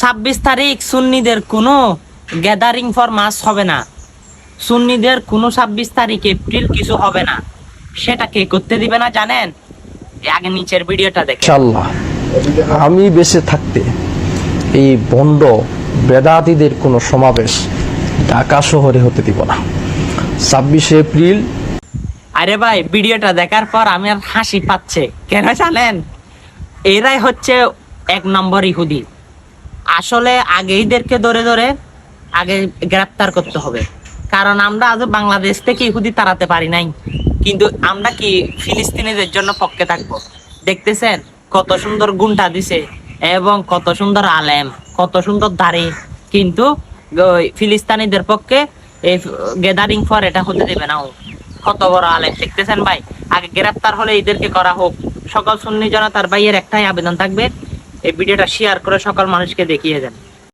ছাব্বিশ তারিখ সুন্নিদের কোনো গ্যাদারিং ফর মাস হবে না। সুন্নিদের কোনো ছাব্বিশ তারিখ এপ্রিল কিছু হবে না। সেটা কে করতে দিবে না জানেন? আগে নিচের ভিডিওটা দেখে আমি বেঁচে থাকতে এই বন্ড বেদাতিদের কোনো সমাবেশ ঢাকা শহরে হতে দিব না। ছাব্বিশে এপ্রিল। আরে ভাই ভিডিওটা দেখার পর আমি আর হাসি পাচ্ছে। কেন জানেন? এরাই হচ্ছে এক নম্বর ইহুদি। আসলে আগে এদেরকে ধরে ধরে আগে গ্রেপ্তার করতে হবে। কারণ আমরা আজ বাংলাদেশ থেকে ইহুদি তাড়াতে পারি নাই। কিন্তু আমরা কি ফিলিস্তিনিদের জন্য পক্ষে থাকব? দেখতেছেন, কত সুন্দর গুন্টা দিছে এবং কত সুন্দর আলেম, কত সুন্দর দাড়ি। কিন্তু ফিলিস্তানিদের পক্ষে এই গ্যাদারিং ফর এটা হতে দেবে না। কত বড় আলেম, দেখতেছেন ভাই? আগে গ্রেপ্তার হলে এদেরকে করা হোক। সকল সুন্নি জনতার ভাইয়ের একটাই আবেদন থাকবে এই ভিডিওটা শেয়ার করে সকল মানুষকে দেখিয়ে দেন।